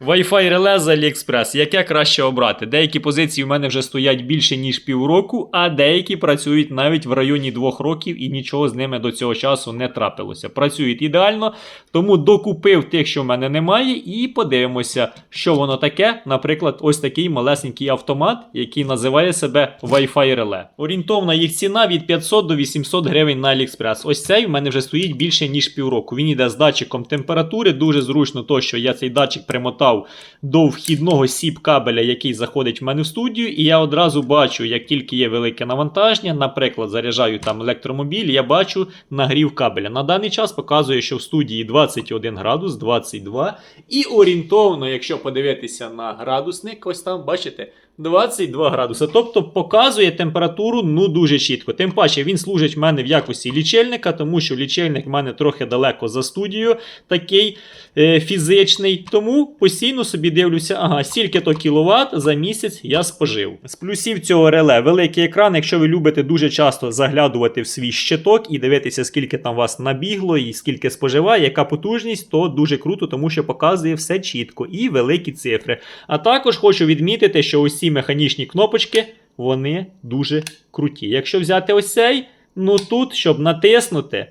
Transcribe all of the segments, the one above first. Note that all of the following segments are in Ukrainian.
Wi-Fi реле з AliExpress. Яке краще обрати? Деякі позиції в мене вже стоять більше ніж півроку, а деякі працюють навіть в районі двох років і нічого з ними до цього часу не трапилося. Працюють ідеально, тому докупив тих, що в мене немає, і подивимося, що воно таке. Наприклад, ось такий малесенький автомат, який називає себе Wi-Fi реле. Орієнтовна їх ціна від 500 до 800 гривень на AliExpress. Ось цей в мене вже стоїть більше ніж півроку. Він йде з датчиком температури. Дуже зручно, то що я цей датчик примотав до вхідного сіп кабеля, який заходить в мене в студію, і я одразу бачу, як тільки є велике навантаження, наприклад, заряджаю там електромобіль, я бачу нагрів кабеля. На даний час показує, що в студії 21 градус, 22. І орієнтовно, якщо подивитися на градусник, ось там, бачите, 22 градуси. Тобто показує температуру ну дуже чітко. Тим паче він служить в мене в якості лічильника, тому що лічильник в мене трохи далеко за студією, такий е, фізичний. Тому постійно собі дивлюся, ага, стільки то кіловат за місяць я спожив. З плюсів цього реле великий екран, якщо ви любите дуже часто заглядувати в свій щиток і дивитися, скільки там вас набігло і скільки споживає, яка потужність, то дуже круто, тому що показує все чітко і великі цифри. А також хочу відмітити, що ось ці механічні кнопочки вони дуже круті. Якщо взяти ось цей, ну тут, щоб натиснути.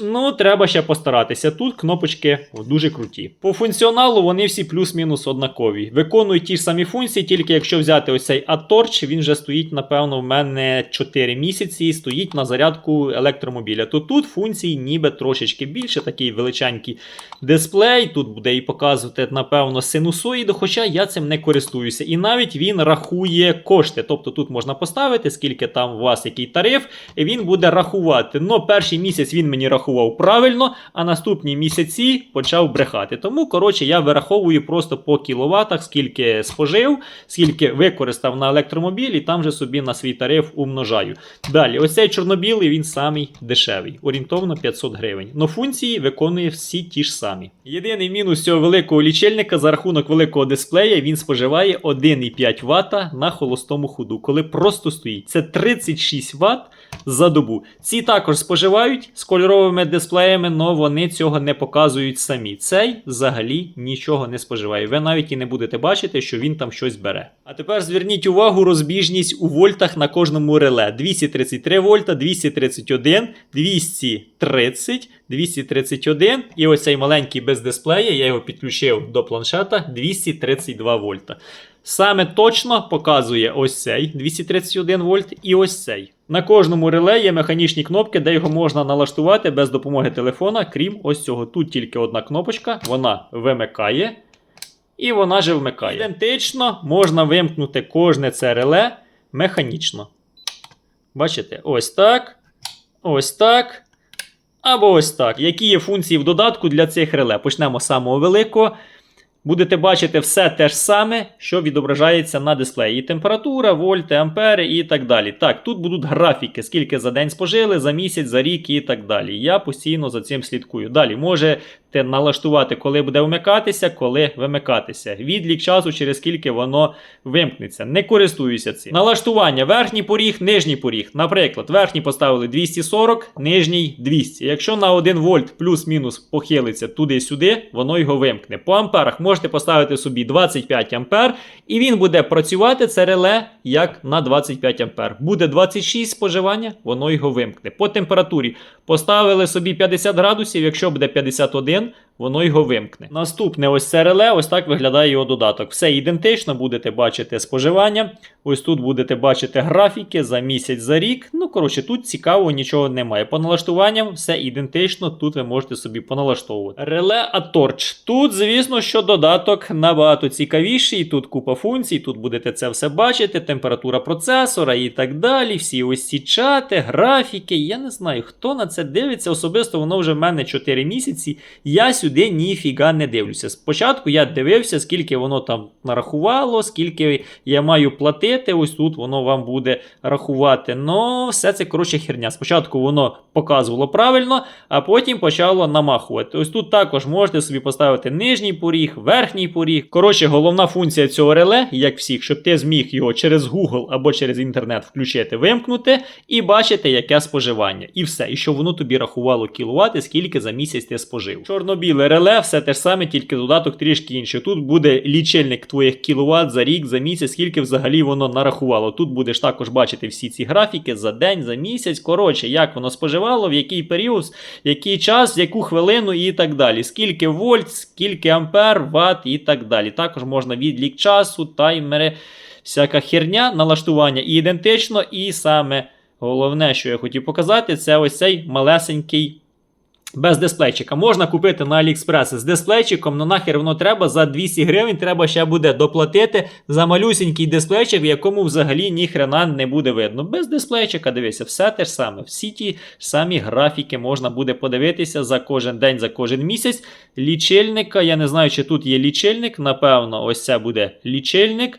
Ну, треба ще постаратися. Тут кнопочки дуже круті. По функціоналу вони всі плюс-мінус однакові. Виконують ті ж самі функції, тільки якщо взяти ось цей Atorch, він вже стоїть, напевно, в мене 4 місяці і стоїть на зарядку електромобіля. То тут функцій ніби трошечки більше, такий величенький дисплей. Тут буде і показувати, напевно, синусоїду, хоча я цим не користуюся. І навіть він рахує кошти. Тобто тут можна поставити, скільки там у вас який тариф, і він буде рахувати. Но перший місяць він мені рахував правильно, а наступні місяці почав брехати. Тому, коротше, я вираховую просто по кіловатах, скільки спожив, скільки використав на електромобіль, і там же собі на свій тариф умножаю. Далі, ось цей чорнобілий, він самий дешевий, орієнтовно 500 гривень. Но функції виконує всі ті ж самі. Єдиний мінус цього великого лічильника за рахунок великого дисплея він споживає 1,5 Вт на холостому ходу, коли просто стоїть. Це 36 Вт за добу. Ці також споживають з кольоровими дисплеями, але вони цього не показують самі. Цей взагалі нічого не споживає. Ви навіть і не будете бачити, що він там щось бере. А тепер зверніть увагу розбіжність у вольтах на кожному реле: 233 вольта, 231, 230, 231. І ось цей маленький без дисплея, я його підключив до планшета 232 вольта. Саме точно показує ось цей 231 вольт і ось цей. На кожному реле є механічні кнопки, де його можна налаштувати без допомоги телефона, крім ось цього. Тут тільки одна кнопочка, вона вимикає. І вона же вмикає. Ідентично можна вимкнути кожне це реле механічно. Бачите, ось так. Ось так. Або ось так. Які є функції в додатку для цих реле? Почнемо з самого великого. Будете бачити все те ж саме, що відображається на дисплеї. І температура, вольти, ампери і так далі. Так, тут будуть графіки, скільки за день спожили, за місяць, за рік і так далі. Я постійно за цим слідкую. Далі можете налаштувати, коли буде вмикатися, коли вимикатися. Відлік часу, через скільки воно вимкнеться. Не користуюся цим. Налаштування, верхній поріг, нижній поріг. Наприклад, верхній поставили 240, нижній 200. Якщо на 1 вольт плюс-мінус похилиться туди-сюди, воно його вимкне. По амперах можете поставити собі 25 ампер, і він буде працювати це реле як на 25 ампер. Буде 26 споживання, воно його вимкне. По температурі поставили собі 50 градусів, якщо буде 51, воно його вимкне. Наступне ось це реле, ось так виглядає його додаток. Все ідентично, будете бачити споживання. Ось тут будете бачити графіки за місяць, за рік. Ну, коротше, тут цікавого нічого немає. По налаштуванням все ідентично, тут ви можете собі поналаштовувати. Реле Atorch. Тут, звісно, що додаток набагато цікавіший. Тут купа функцій, тут будете це все бачити, температура процесора і так далі. Всі ось ці чати, графіки. Я не знаю, хто на це дивиться. Особисто воно вже в мене 4 місяці. Я сюди ніфіга не дивлюся. Спочатку я дивився, скільки воно там нарахувало, скільки я маю платити. Ось тут воно вам буде рахувати. Ну, все це коротше херня. Спочатку воно показувало правильно, а потім почало намахувати. Ось тут також можете собі поставити нижній поріг, верхній поріг. Коротше, головна функція цього реле, як всіх, щоб ти зміг його через Google або через інтернет включити, вимкнути і бачити, яке споживання. І все. І щоб воно тобі рахувало кіловати, скільки за місяць ти спожив. Чорно-біле реле, все те ж саме, тільки додаток трішки інший. Тут буде лічильник твоїх кіловат за рік, за місяць, скільки взагалі воно нарахувало. Тут будеш також бачити всі ці графіки за день, за місяць. Коротше, як воно споживало, в який період, який час, в яку хвилину і так далі. Скільки вольт, скільки ампер, ватт і так далі. Також можна відлік часу, таймери, всяка херня, налаштування і ідентично, і саме. Головне, що я хотів показати, це ось цей малесенький. Без дисплейчика. Можна купити на AliExpress з дисплейчиком, але нахер воно треба за 200 гривень. Треба ще буде доплатити за малюсінький дисплейчик, в якому взагалі ні хрена не буде видно. Без дисплейчика, дивися, все те ж саме. Всі ті самі графіки можна буде подивитися за кожен день, за кожен місяць. Лічильника, я не знаю, чи тут є лічильник. Напевно, ось це буде лічильник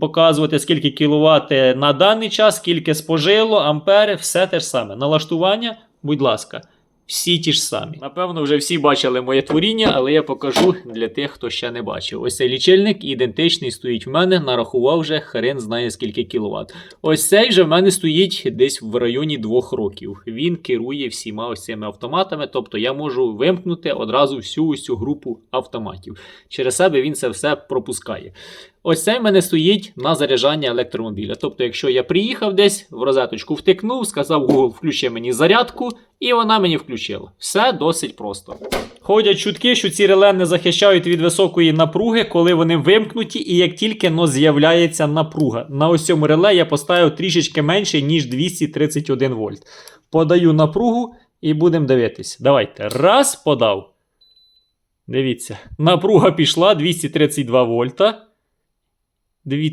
показувати, скільки кіловат на даний час, скільки спожило, ампери, все те ж саме. Налаштування, будь ласка, всі ті ж самі. Напевно, вже всі бачили моє творіння, але я покажу для тих, хто ще не бачив. Ось цей лічильник ідентичний стоїть в мене, нарахував вже хрен знає скільки кіловат. Ось цей же в мене стоїть десь в районі двох років. Він керує всіма ось цими автоматами, тобто я можу вимкнути одразу всю ось цю групу автоматів. Через себе він це все пропускає. Ось цей мене стоїть на заряджання електромобіля. Тобто, якщо я приїхав десь в розеточку втикнув, сказав Google, включи мені зарядку, і вона мені включила. Все досить просто. Ходять чутки, що ці реле не захищають від високої напруги, коли вони вимкнуті, і як тільки но з'являється напруга. На ось цьому реле я поставив трішечки менше, ніж 231 вольт. Подаю напругу і будемо дивитись. Давайте. Раз, подав. Дивіться, напруга пішла 232 вольта.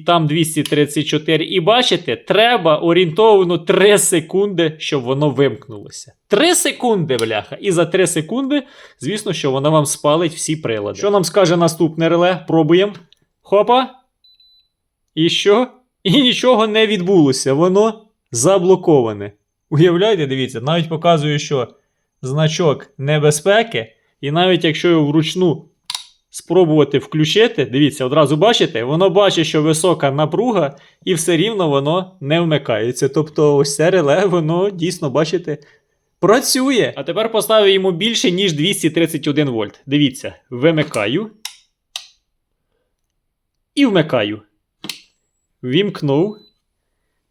Там 234. І бачите, треба орієнтовно 3 секунди, щоб воно вимкнулося. 3 секунди, бляха. І за 3 секунди, звісно, що воно вам спалить всі прилади. Що нам скаже наступне реле? Пробуємо. Хопа. І що? І нічого не відбулося. Воно заблоковане. Уявляєте, дивіться, навіть показує, що значок небезпеки, і навіть якщо його вручну спробувати включити, дивіться, одразу бачите, воно бачить, що висока напруга, і все рівно воно не вмикається. Тобто, ось це реле, воно дійсно, бачите, працює. А тепер поставлю йому більше, ніж 231 вольт. Дивіться, вимикаю. І вмикаю. Вімкнув.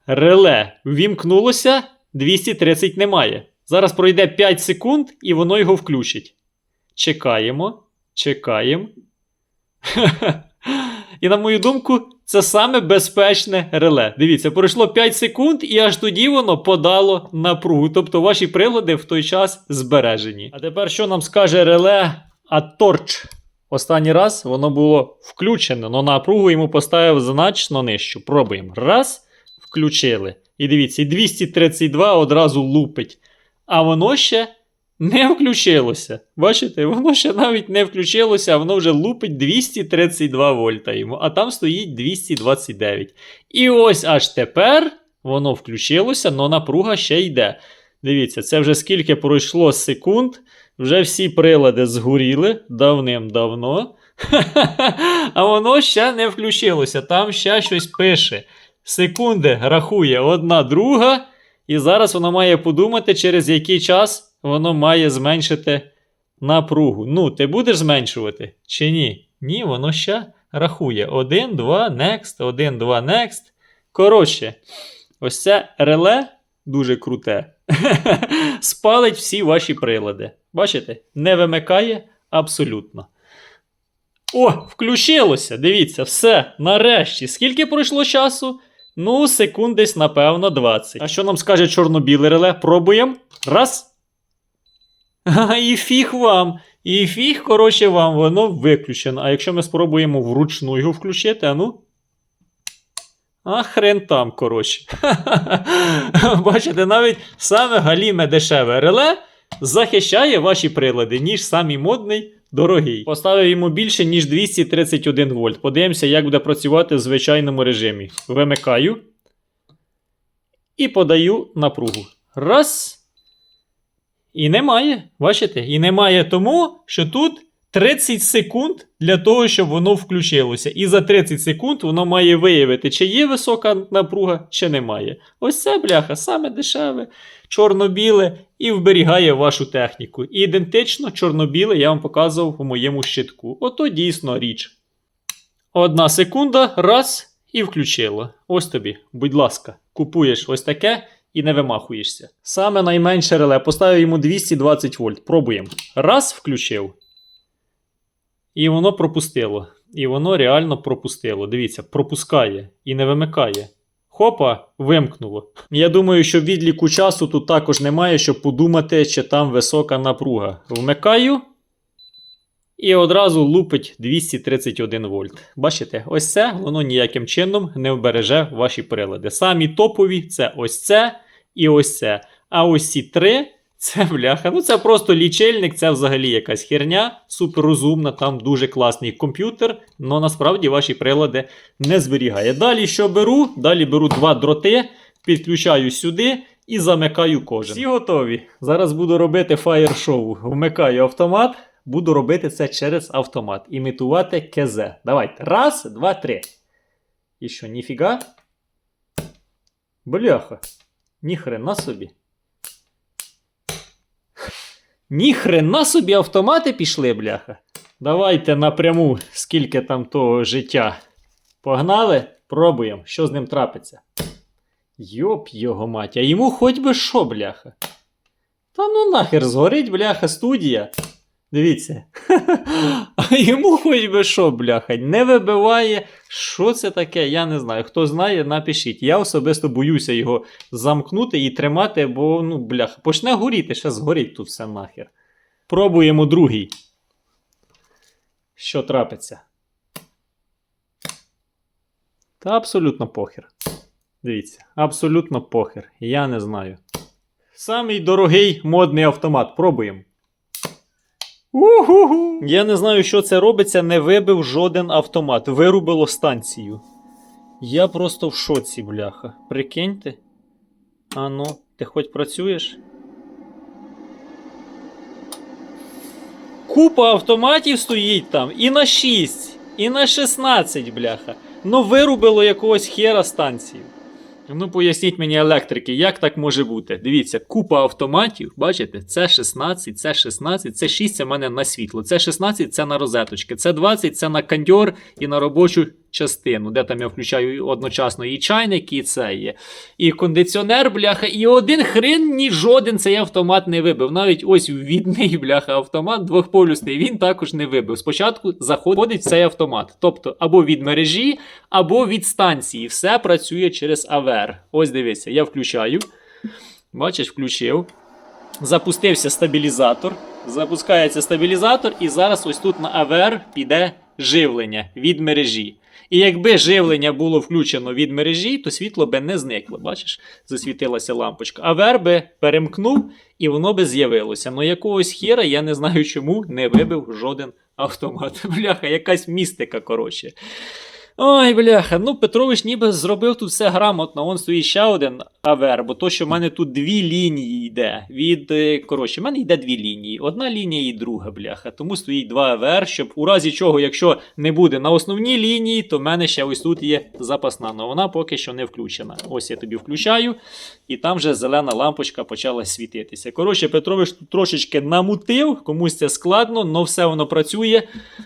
Реле вімкнулося, 230 немає. Зараз пройде 5 секунд, і воно його включить. Чекаємо. Чекаємо. І на мою думку, це саме безпечне реле. Дивіться, пройшло 5 секунд, і аж тоді воно подало напругу. Тобто ваші прилади в той час збережені. А тепер що нам скаже реле Аторч? Останній раз воно було включено, але напругу йому поставив значно нижчу. Пробуємо. Раз, включили. І дивіться, 232 одразу лупить. А воно ще не включилося. Бачите, воно ще навіть не включилося, а воно вже лупить 232 вольта йому, а там стоїть 229. І ось аж тепер воно включилося, але напруга ще йде. Дивіться, це вже скільки пройшло секунд. Вже всі прилади згоріли давним-давно. А воно ще не включилося. Там ще щось пише. Секунди рахує одна друга. І зараз воно має подумати, через який час воно має зменшити напругу. Ну, ти будеш зменшувати чи ні? Ні, воно ще рахує. 1, 2, next, 1, 2, next. Коротше, ось це реле дуже круте. Спалить всі ваші прилади. Бачите? Не вимикає абсолютно. О, включилося. Дивіться, все. Нарешті. Скільки пройшло часу? Ну, секунд десь, напевно, 20. А що нам скаже чорно-біле реле? Пробуємо. Раз. І фіг вам. І фіг, коротше, вам, воно виключено. А якщо ми спробуємо вручну його включити, а ну. А хрен там, коротше. Бачите, навіть саме галіме дешеве реле захищає ваші прилади, ніж самий модний дорогий. Поставив йому більше, ніж 231 вольт. Подивимося, як буде працювати в звичайному режимі. Вимикаю. І подаю напругу. Раз. І немає. Бачите? І немає тому, що тут 30 секунд для того, щоб воно включилося. І за 30 секунд воно має виявити, чи є висока напруга, чи немає. Ось це бляха, саме дешеве, чорно-біле і вберігає вашу техніку. І ідентично чорно-біле я вам показував у моєму щитку. Ото дійсно річ. Одна секунда, раз, і включило. Ось тобі, будь ласка, купуєш ось таке і не вимахуєшся. Саме найменше реле. Поставив йому 220 вольт. Пробуємо. Раз, включив. І воно пропустило. І воно реально пропустило. Дивіться, пропускає і не вимикає. Хопа, вимкнуло. Я думаю, що відліку часу тут також немає, щоб подумати, чи там висока напруга. Вмикаю. І одразу лупить 231 вольт. Бачите, ось це воно ніяким чином не вбереже ваші прилади. Самі топові це ось це і ось це. А ось ці три це бляха. Ну це просто лічильник, це взагалі якась херня, суперрозумна, там дуже класний комп'ютер, але насправді ваші прилади не зберігає. Далі що беру? Далі беру два дроти, підключаю сюди. І замикаю кожен. Всі готові. Зараз буду робити фаєр-шоу. Вмикаю автомат. Буду робити це через автомат. Імітувати КЗ. Давайте. Раз, два, три. І що, ніфіга? Бляха. Ніхрена собі. Ніхрена собі автомати пішли, бляха. Давайте напряму, скільки там того життя. Погнали? Пробуємо, що з ним трапиться. Йоп його мать, а йому хоч би що, бляха. Та ну нахер згорить, бляха, студія. Дивіться. А йому хоч би що, бляха, не вибиває. Що це таке? Я не знаю. Хто знає, напишіть. Я особисто боюся його замкнути і тримати, бо, ну, бляха, почне горіти, ще згорить тут все нахер. Пробуємо другий. Що трапиться? Та абсолютно похер. Дивіться, абсолютно похер. Я не знаю. Самий дорогий модний автомат. Пробуємо. Уху! Я не знаю, що це робиться, не вибив жоден автомат. Вирубило станцію. Я просто в шоці, бляха. Прикиньте. Ану, ти хоч працюєш? Купа автоматів стоїть там і на 6, і на 16, бляха. Ну вирубило якогось хера станцію. Ну, поясніть мені, електрики, як так може бути? Дивіться, купа автоматів, бачите, це 16, це 16, це 6 це в мене на світло, це 16 це на розеточки, це 20 це на кандьор і на робочу частину, де там я включаю одночасно і чайник, і це є. І кондиціонер, бляха, і один хрен ні жоден цей автомат не вибив. Навіть ось відний бляха автомат двохполюсний, він також не вибив. Спочатку заходить цей автомат. Тобто або від мережі, або від станції. Все працює через АВР. Ось дивіться, я включаю. Бачиш, включив. Запустився стабілізатор. Запускається стабілізатор, і зараз ось тут на АВР піде живлення від мережі. І якби живлення було включено від мережі, то світло би не зникло. Бачиш, засвітилася лампочка. А би перемкнув і воно би з'явилося. Ну якогось хіра, я не знаю чому, не вибив жоден автомат. Бляха, якась містика, коротше. Ой, бляха, ну Петрович ніби зробив тут все грамотно. Он стоїть ще один АВР, бо то, що в мене тут дві лінії йде. Від, е, коротше, в мене йде дві лінії. Одна лінія і друга, бляха. Тому стоїть два АВР, щоб у разі чого, якщо не буде на основній лінії, то в мене ще ось тут є запасна. але вона поки що не включена. Ось я тобі включаю, і там вже зелена лампочка почала світитися. Коротше, Петрович тут трошечки намутив, комусь це складно, але все воно працює.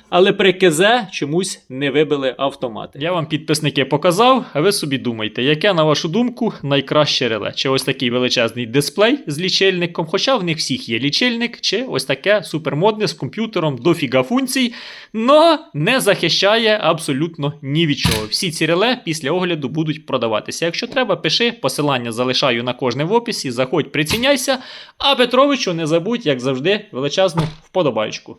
Але при КЗ чомусь не вибили автомати. Я вам підписники показав, а ви собі думайте, яке, на вашу думку, найкраще реле? Чи ось такий величезний дисплей з лічильником, хоча в них всіх є лічильник, чи ось таке супермодне з комп'ютером дофіга функцій, но не захищає абсолютно ні від чого. Всі ці реле після огляду будуть продаватися. Якщо треба, пиши, посилання залишаю на кожне в описі, заходь, приціняйся. А Петровичу не забудь, як завжди, величезну вподобайку.